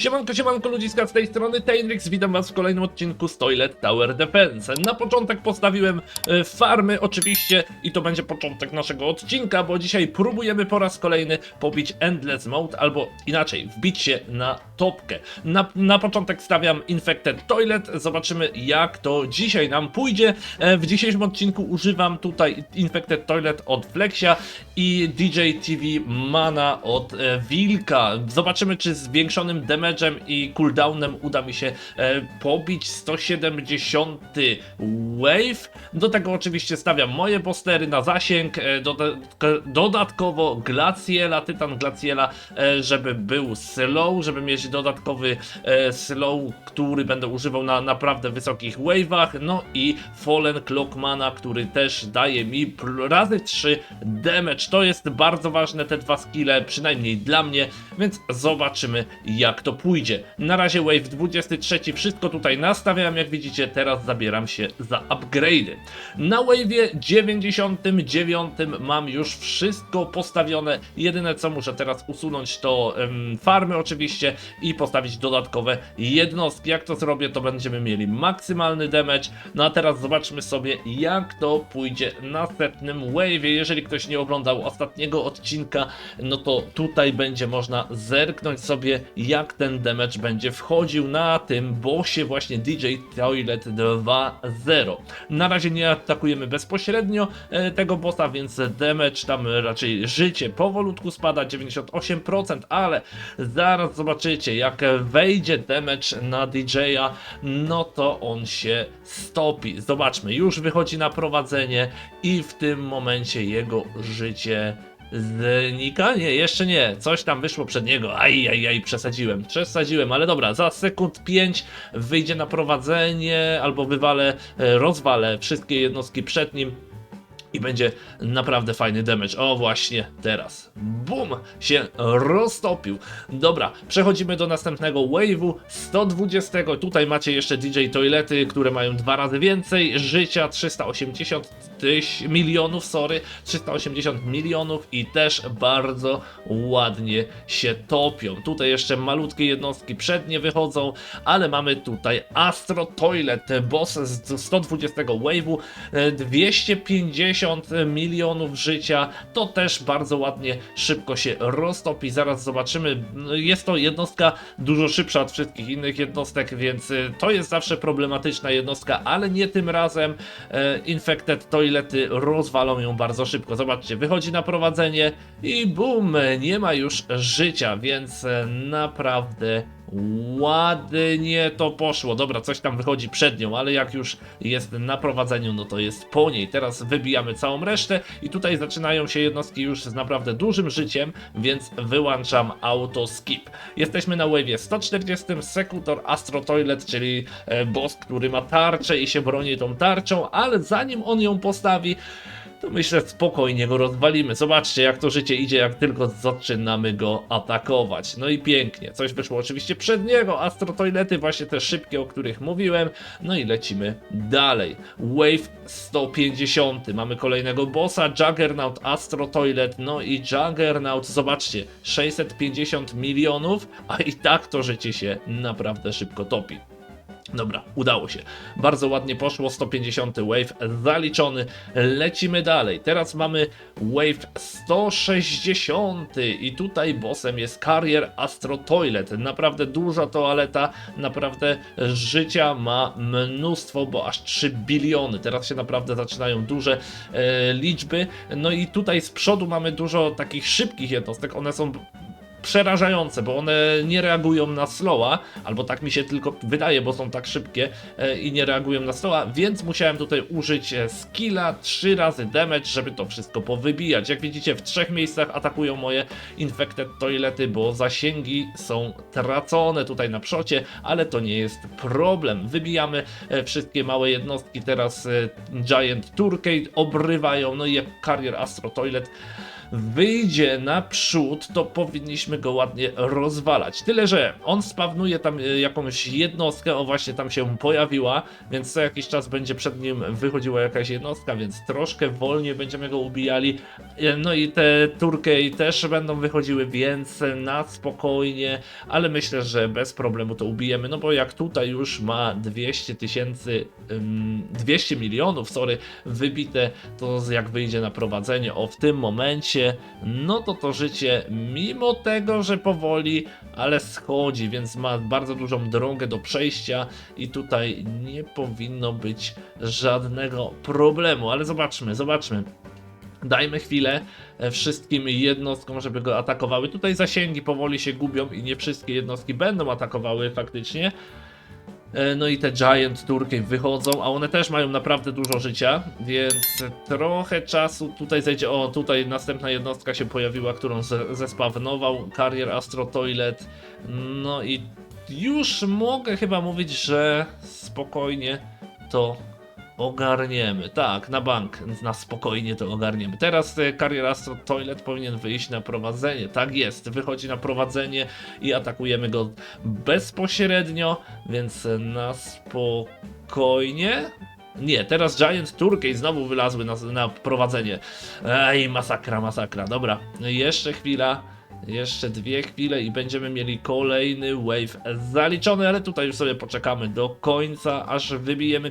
Siemanko, siemanko ludziska z tej strony Tainrix, witam was w kolejnym odcinku z Toilet Tower Defense. Na początek postawiłem e, farmy oczywiście i to będzie początek naszego odcinka, bo dzisiaj próbujemy po raz kolejny pobić Endless Mode, albo inaczej, wbić się na topkę. Na, na początek stawiam Infected Toilet, zobaczymy jak to dzisiaj nam pójdzie. E, W dzisiejszym odcinku używam tutaj Infected Toilet od Flexia i DJ TV Mana od e, Wilka. Zobaczymy czy zwiększonym damage'em i cooldownem uda mi się e, pobić 170 wave. Do tego oczywiście stawiam moje postery na zasięg, e, doda dodatkowo Glaciela, Tytan Glaciela, e, żeby był slow, żeby mieć dodatkowy e, slow, który będę używał na naprawdę wysokich wave'ach, no i Fallen Clockmana, który też daje mi razy 3 damage. To jest bardzo ważne, te dwa skille, przynajmniej dla mnie, więc zobaczymy jak to pójdzie. Na razie wave 23, wszystko tutaj nastawiam, jak widzicie, teraz zabieram się za upgrade'y. Na wave'ie 99 mam już wszystko postawione, jedyne co muszę teraz usunąć to farmy oczywiście i postawić dodatkowe jednostki. Jak to zrobię, to będziemy mieli maksymalny damage. No a teraz zobaczmy sobie, jak to pójdzie na setnym wave'ie. Jeżeli ktoś nie oglądał ostatniego odcinka, no to tutaj będzie można zerknąć sobie, jak ten damage będzie wchodził na tym bossie właśnie DJ Toilet 2.0. Na razie nie atakujemy bezpośrednio e, tego bossa, więc damage tam raczej życie powolutku spada 98%, ale zaraz zobaczycie jak wejdzie damage na DJ-a, no to on się stopi. Zobaczmy, już wychodzi na prowadzenie i w tym momencie jego życie Znika? Nie, jeszcze nie. Coś tam wyszło przed niego. Aj, aj, aj, przesadziłem. Przesadziłem, ale dobra, za sekund 5 wyjdzie na prowadzenie albo wywalę, e, rozwalę wszystkie jednostki przed nim i będzie naprawdę fajny damage. O właśnie teraz. Bum! Się roztopił. Dobra, przechodzimy do następnego wave'u 120. Tutaj macie jeszcze DJ Toilety, które mają dwa razy więcej życia, 380 tyś, milionów, sorry, 380 milionów i też bardzo ładnie się topią. Tutaj jeszcze malutkie jednostki przednie wychodzą, ale mamy tutaj Astro Toilet, boss z 120 wave'u, e, 250 50 milionów życia, to też bardzo ładnie szybko się roztopi. Zaraz zobaczymy. Jest to jednostka dużo szybsza od wszystkich innych jednostek, więc y, to jest zawsze problematyczna jednostka, ale nie tym razem. Y, infected Toilety rozwalą ją bardzo szybko. Zobaczcie, wychodzi na prowadzenie i bum, nie ma już życia, więc y, naprawdę ładnie to poszło. Dobra, coś tam wychodzi przed nią, ale jak już jest na prowadzeniu, no to jest po niej. Teraz wybijamy całą resztę i tutaj zaczynają się jednostki już z naprawdę dużym życiem, więc wyłączam auto skip. Jesteśmy na wave'ie 140 Sekutor Astro Toilet, czyli e, boss, który ma tarczę i się broni tą tarczą, ale zanim on ją postawi, to myślę spokojnie go rozwalimy. Zobaczcie jak to życie idzie, jak tylko zaczynamy go atakować. No i pięknie. Coś wyszło oczywiście przed niego. Astro Toilety, właśnie te szybkie, o których mówiłem. No i lecimy dalej. Wave 150. Mamy kolejnego bossa. Juggernaut, Astro Toilet. No i Juggernaut, zobaczcie. 650 milionów, a i tak to życie się naprawdę szybko topi. Dobra, udało się. Bardzo ładnie poszło, 150 wave zaliczony. Lecimy dalej. Teraz mamy wave 160 i tutaj bossem jest Carrier Astro Toilet. Naprawdę duża toaleta, naprawdę życia ma mnóstwo, bo aż 3 biliony. Teraz się naprawdę zaczynają duże e, liczby. No i tutaj z przodu mamy dużo takich szybkich jednostek. One są przerażające, bo one nie reagują na slowa, albo tak mi się tylko wydaje, bo są tak szybkie e, i nie reagują na slowa, więc musiałem tutaj użyć e, skilla 3 razy damage, żeby to wszystko powybijać. Jak widzicie, w trzech miejscach atakują moje infected toilety, bo zasięgi są tracone tutaj na przocie, ale to nie jest problem. Wybijamy e, wszystkie małe jednostki, teraz Giant Turkade obrywają, no i jak Carrier Astro Toilet wyjdzie naprzód, to powinniśmy go ładnie rozwalać. Tyle, że on spawnuje tam e, jakąś jednostkę, o właśnie tam się pojawiła, więc co jakiś czas będzie przed nim wychodziła jakaś jednostka, więc troszkę wolniej będziemy go ubijali. E, No i te Turkey też będą wychodziły, więc na spokojnie, ale myślę, że bez problemu to ubijemy, no bo jak tutaj już ma 200 tysięcy, ym, 200 milionów, sorry, wybite, to jak wyjdzie na prowadzenie, o w tym momencie, no to to życie, mimo tego, że powoli, ale schodzi, więc ma bardzo dużą drogę do przejścia i tutaj nie powinno być żadnego problemu, ale zobaczmy, zobaczmy. Dajmy chwilę e, wszystkim jednostkom, żeby go atakowały. Tutaj zasięgi powoli się gubią i nie wszystkie jednostki będą atakowały faktycznie. E, No i te Giant Turkey wychodzą, a one też mają naprawdę dużo życia, więc trochę czasu tutaj zejdzie. O, tutaj następna jednostka się pojawiła, którą ze- zespawnował. Carrier Astro Toilet. No i już mogę chyba mówić, że spokojnie to ogarniemy. Tak, na bank, na spokojnie to ogarniemy. Teraz e, Carrier Astro Toilet powinien wyjść na prowadzenie. Tak jest, wychodzi na prowadzenie i atakujemy go bezpośrednio, więc e, na spokojnie. Nie, teraz Giant Turkey znowu wylazły na, na prowadzenie. Ej, masakra, masakra. Dobra, jeszcze chwila. Jeszcze dwie chwile i będziemy mieli kolejny wave zaliczony, ale tutaj już sobie poczekamy do końca, aż wybijemy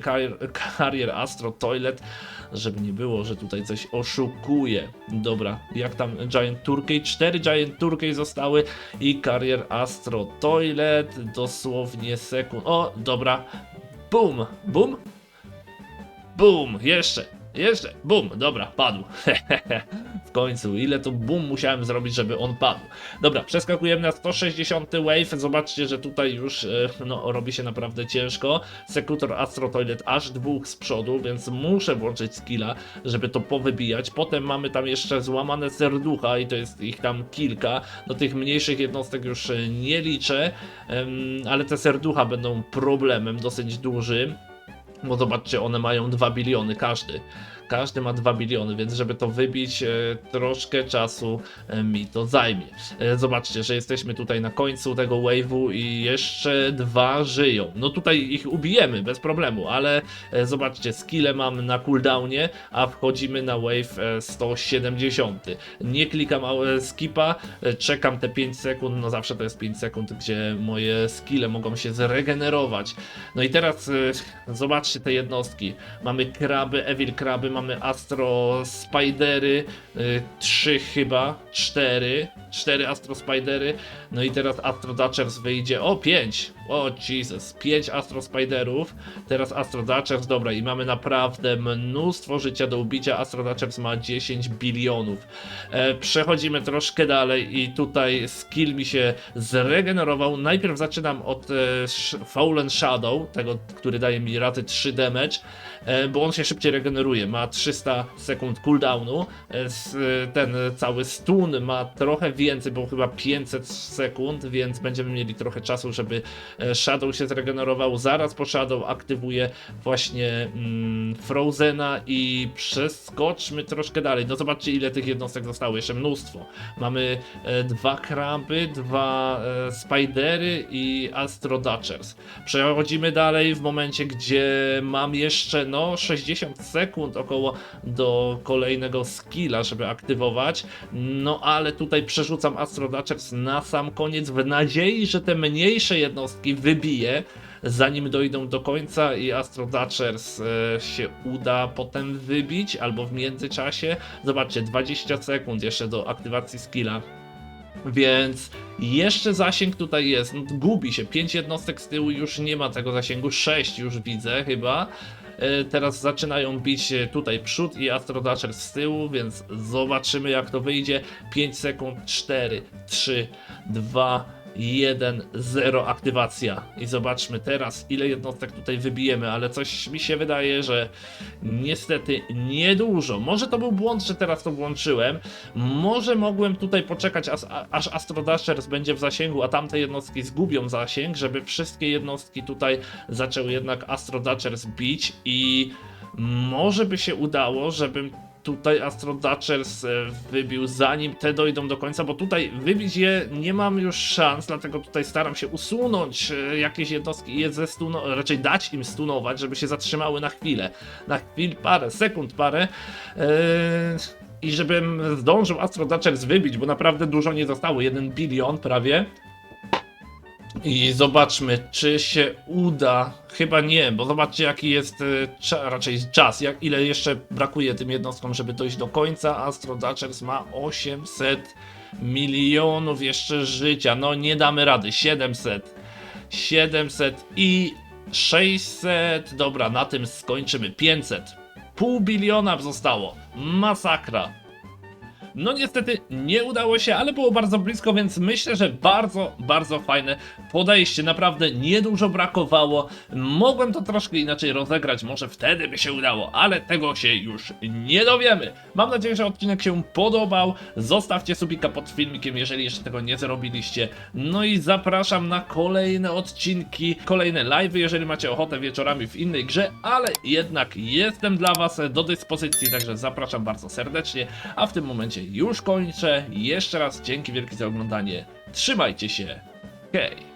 carrier Astro Toilet, żeby nie było, że tutaj coś oszukuje. Dobra, jak tam Giant Turkey? Cztery Giant Turkey zostały i Carrier Astro Toilet, dosłownie sekund. O, dobra, boom, boom, boom, jeszcze, jeszcze, boom, dobra, padł. w końcu, ile to boom musiałem zrobić, żeby on padł. Dobra, przeskakujemy na 160 wave, zobaczcie, że tutaj już e, no, robi się naprawdę ciężko. Sekutor Astro Toilet aż dwóch z przodu, więc muszę włączyć skilla, żeby to powybijać. Potem mamy tam jeszcze złamane serducha i to jest ich tam kilka. Do tych mniejszych jednostek już e, nie liczę, ale te serducha będą problemem dosyć dużym. Bo zobaczcie, one mają 2 biliony każdy. Każdy ma 2 biliony, więc żeby to wybić, e, troszkę czasu e, mi to zajmie. E, zobaczcie, że jesteśmy tutaj na końcu tego wave'u i jeszcze dwa żyją. No tutaj ich ubijemy bez problemu, ale zobaczcie, skille mam na cooldownie, a wchodzimy na wave e, 170. Nie klikam skipa, czekam te 5 sekund, no zawsze to jest 5 sekund, gdzie moje skille mogą się zregenerować. No i teraz zobaczcie te jednostki. Mamy kraby, Evil kraby, mamy Astro Spidery, y, trzy chyba, cztery, cztery Astro Spidery, no i teraz Astro Dachers wyjdzie, o pięć, o Jesus, pięć Astro Spiderów, teraz Astro Dachers, dobra i mamy naprawdę mnóstwo życia do ubicia, Astro Dachers ma 10 bilionów. E, przechodzimy troszkę dalej i tutaj skill mi się zregenerował, najpierw zaczynam od e, Fallen Shadow, tego, który daje mi raty 3 damage, e, bo on się szybciej regeneruje, ma 300 sekund cooldownu, e, e, ten cały stun ma trochę więcej, bo chyba 500 sekund, więc będziemy mieli trochę czasu, żeby Shadow się zregenerował. Zaraz po Shadow aktywuję właśnie mm, Frozena i przeskoczmy troszkę dalej. No zobaczcie ile tych jednostek zostało, jeszcze mnóstwo. Mamy e, dwa kraby, dwa e, spidery i Astro Dachers. Przechodzimy dalej w momencie, gdzie mam jeszcze no 60 sekund około do kolejnego skilla, żeby aktywować. No ale tutaj przerzucam Astro Dachers na sam koniec w nadziei, że te mniejsze jednostki wybiję zanim dojdą do końca i Astro Dachers e, się uda potem wybić albo w międzyczasie. Zobaczcie, 20 sekund jeszcze do aktywacji skilla. Więc jeszcze zasięg tutaj jest. No, gubi się. 5 jednostek z tyłu już nie ma tego zasięgu. 6 już widzę chyba. E, Teraz zaczynają bić tutaj przód i Astro Dachers z tyłu, więc zobaczymy jak to wyjdzie. 5 sekund, 4, 3, 2, 1, 0 aktywacja. I zobaczmy teraz, ile jednostek tutaj wybijemy, ale coś mi się wydaje, że niestety niedużo. Może to był błąd, że teraz to włączyłem. Może mogłem tutaj poczekać, aż, aż Astro Dashers będzie w zasięgu, a tamte jednostki zgubią zasięg, żeby wszystkie jednostki tutaj zaczęły jednak Astro Dashers bić i może by się udało, żebym tutaj Astro Dutchers e, wybił zanim te dojdą do końca, bo tutaj wybić je nie mam już szans, dlatego tutaj staram się usunąć e, jakieś jednostki i zestuno, raczej dać im stunować, żeby się zatrzymały na chwilę. Na chwil parę, sekund parę. E, I żebym zdążył Astro Dutchers wybić, bo naprawdę dużo nie zostało, 1 bilion prawie. I zobaczmy, czy się uda. Chyba nie, bo zobaczcie, jaki jest cza, raczej czas, jak, ile jeszcze brakuje tym jednostkom, żeby dojść do końca. Astro Dutchers ma 800 milionów jeszcze życia. No nie damy rady. 700, 700 i 600. Dobra, na tym skończymy. 500. Pół biliona zostało. Masakra. No niestety nie udało się, ale było bardzo blisko, więc myślę, że bardzo, bardzo fajne podejście. Naprawdę niedużo brakowało. Mogłem to troszkę inaczej rozegrać, może wtedy by się udało, ale tego się już nie dowiemy. Mam nadzieję, że odcinek się podobał. Zostawcie subika pod filmikiem, jeżeli jeszcze tego nie zrobiliście. No i zapraszam na kolejne odcinki, kolejne live'y, jeżeli macie ochotę wieczorami w innej grze, ale jednak jestem dla Was do dyspozycji, także zapraszam bardzo serdecznie. A w tym momencie już kończę. Jeszcze raz dzięki wielkie za oglądanie. Trzymajcie się. Hej!